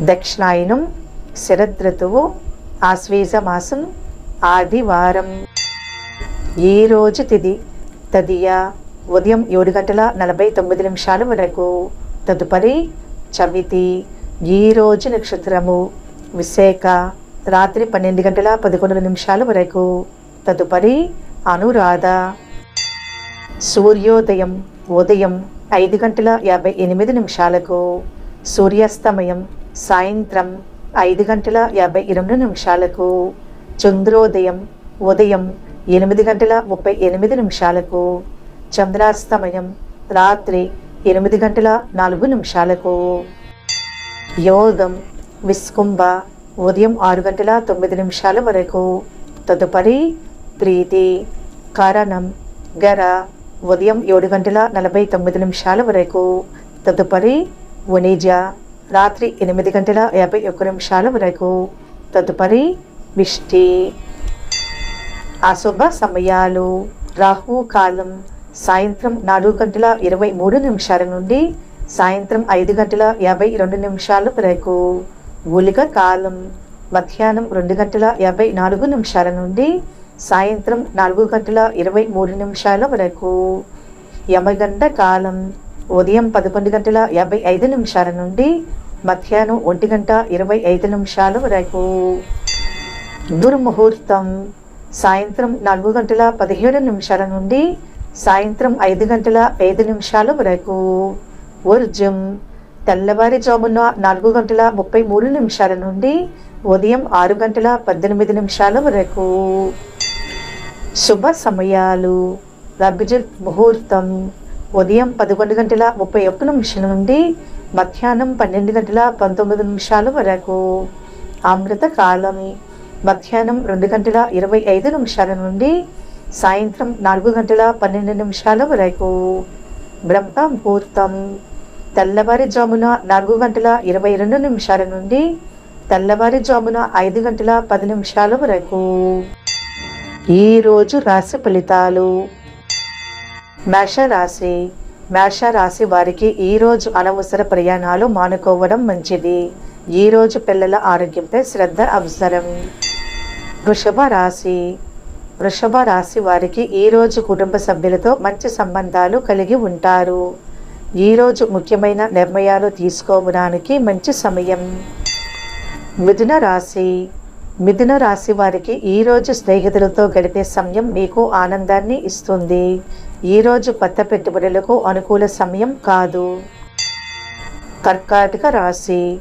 దక్షిణాయనం శరదృతువు ఆశ్వేజ మాసం ఆదివారం ఈరోజు తిది తదియ ఉదయం ఏడు గంటల నలభై తొమ్మిది నిమిషాల వరకు. తదుపరి చవితి. ఈరోజు నక్షత్రము విశాఖ రాత్రి పన్నెండు గంటల పదకొండు నిమిషాల వరకు. తదుపరి అనురాధ. సూర్యోదయం ఉదయం ఐదు గంటల యాభై ఎనిమిది నిమిషాలకు. సూర్యాస్తమయం సాయంత్రం ఐదు గంటల యాభై ఎనిమిది నిమిషాలకు చంద్రోదయం ఉదయం ఎనిమిది గంటల ముప్పై ఎనిమిది నిమిషాలకు చంద్రాస్తమయం రాత్రి ఎనిమిది గంటల నాలుగు నిమిషాలకు. యోగం విస్కుంభ ఉదయం ఆరు గంటల తొమ్మిది నిమిషాల వరకు. తదుపరి ప్రీతి కరణం గర ఉదయం ఏడు గంటల నలభై తొమ్మిది నిమిషాల వరకు. తదుపరి వణిజ రాత్రి ఎనిమిది గంటల యాభై ఒక్క నిమిషాల వరకు. తదుపరి విష్టి అశుభ సమయాలు. రాహు కాలం సాయంత్రం నాలుగు గంటల ఇరవై మూడు నిమిషాల నుండి సాయంత్రం ఐదు గంటల యాభై రెండు నిమిషాల వరకు. గులిక కాలం మధ్యాహ్నం రెండు గంటల యాభై నాలుగు నిమిషాల నుండి సాయంత్రం నాలుగు గంటల ఇరవై మూడు నిమిషాల వరకు. యమగండ కాలం ఉదయం పదకొండు గంటల యాభై ఐదు నిమిషాల నుండి మధ్యాహ్నం ఒంటి గంట ఇరవై ఐదు నిమిషాల వరకు. దుర్ముహూర్తం. సాయంత్రం నాలుగు గంటల పదిహేడు నిమిషాల నుండి సాయంత్రం ఐదు గంటల ఐదు నిమిషాల వరకు. వర్జం తెల్లవారుజామున నాలుగు గంటల ముప్పై మూడు నిమిషాల నుండి ఉదయం ఆరు గంటల పద్దెనిమిది నిమిషాల వరకు. శుభ సమయాలు. అభిజిత్ ముహూర్తం. ఉదయం పదకొండు గంటల ముప్పై ఒక్క నిమిషాల నుండి మధ్యాహ్నం పన్నెండు గంటల పంతొమ్మిది నిమిషాల వరకు. అమృత కాలమి. మధ్యాహ్నం రెండు గంటల ఇరవై ఐదు నిమిషాల నుండి సాయంత్రం నాలుగు గంటల పన్నెండు నిమిషాల వరకు. బ్రహ్మ ముహూర్తం తెల్లవారుజామున నాలుగు గంటల ఇరవై రెండు నిమిషాల నుండి తెల్లవారుజామున ఐదు గంటల పది నిమిషాల వరకు. ఈరోజు రాశి ఫలితాలు. మేషరాశి. మేషరాశి వారికి ఈరోజు అనవసర ప్రయాణాలు మానుకోవడం మంచిది. ఈరోజు పిల్లల ఆరోగ్యంపై శ్రద్ధ అవసరం. వృషభ రాశి. వృషభ రాశి వారికి ఈరోజు కుటుంబ సభ్యులతో మంచి సంబంధాలు కలిగి ఉంటారు. ఈరోజు ముఖ్యమైన నిర్ణయాలు తీసుకోవడానికి మంచి సమయం. మిథున రాశి. మిథున రాశి వారికి ఈరోజు స్నేహితులతో గడిపే సమయం మీకు ఆనందాన్ని ఇస్తుంది. ఈరోజు కొత్త పెట్టుబడులకు అనుకూల సమయం కాదు. కర్కాటక రాశి.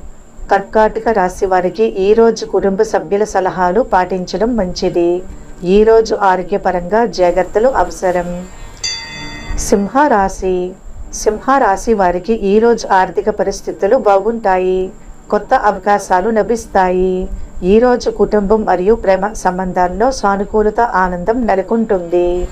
కర్కాటక రాశి వారికి ఈరోజు కుటుంబ సభ్యుల సలహాలు పాటించడం మంచిది. ఈరోజు ఆరోగ్యపరంగా జాగ్రత్తలు అవసరం. సింహరాశి. సింహరాశి వారికి ఈరోజు ఆర్థిక పరిస్థితులు బాగుంటాయి. కొత్త అవకాశాలు లభిస్తాయి. ఈరోజు కుటుంబం మరియు ప్రేమ సంబంధాల్లో సానుకూలత ఆనందం నెలకొంటుంది.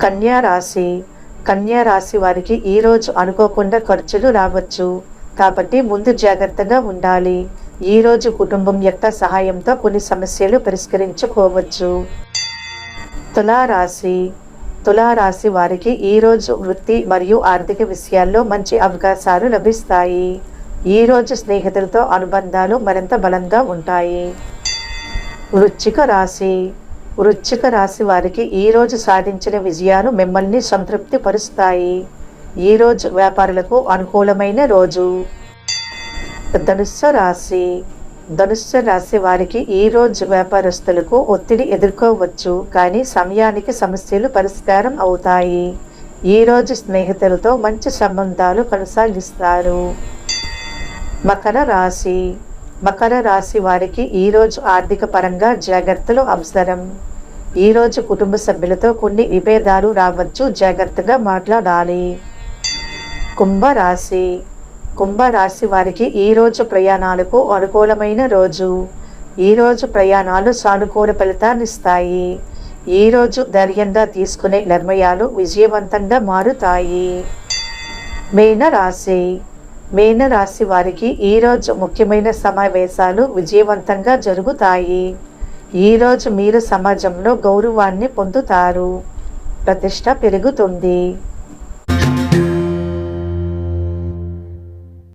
కన్యా రాశి. కన్యా రాశి వారికి ఈరోజు అనుకోకుండా ఖర్చులు రావచ్చు. కాబట్టి ముందు జాగ్రత్తగా ఉండాలి. ఈరోజు కుటుంబం యొక్క సహాయంతో కొన్ని సమస్యలు పరిష్కరించుకోవచ్చు. తులారాశి. తులారాశి వారికి ఈరోజు వృత్తి మరియు ఆర్థిక విషయాల్లో మంచి అవకాశాలు లభిస్తాయి. ఈరోజు స్నేహితులతో అనుబంధాలు మరింత బలంగా ఉంటాయి. వృచ్చిక రాశి. వృశ్చిక రాశి వారికి ఈరోజు సాధించిన విజయాలు మిమ్మల్ని సంతృప్తి పరుస్తాయి. ఈరోజు వ్యాపారులకు అనుకూలమైన రోజు. ధనుస్సు రాశి. ధనుస్సు రాశి వారికి ఈరోజు వ్యాపారస్తులకు ఒత్తిడి ఎదుర్కోవచ్చు కానీ సమయానికి సమస్యలు పరిష్కారం అవుతాయి. ఈరోజు స్నేహితులతో మంచి సంబంధాలు కొనసాగిస్తారు. మకర రాశి. మకర రాశి వారికి ఈరోజు ఆర్థిక పరంగా జాగ్రత్తలు అవసరం. ఈరోజు కుటుంబ సభ్యులతో కొన్ని విభేదాలు రావచ్చు. జాగ్రత్తగా మాట్లాడాలి. కుంభరాశి. కుంభరాశి వారికి ఈరోజు ప్రయాణాలకు అనుకూలమైన రోజు. ఈరోజు ప్రయాణాలు సానుకూల ఫలితాన్ని ఇస్తాయి. ఈరోజు ధైర్యంగా తీసుకునే నిర్ణయాలు విజయవంతంగా మారుతాయి. మీనరాశి. మీనరాశి వారికి ఈరోజు ముఖ్యమైన సమావేశాలు విజయవంతంగా జరుగుతాయి. ఈరోజు మీరు సమాజంలో గౌరవాన్ని పొందుతారు. ప్రతిష్ట పెరుగుతుంది.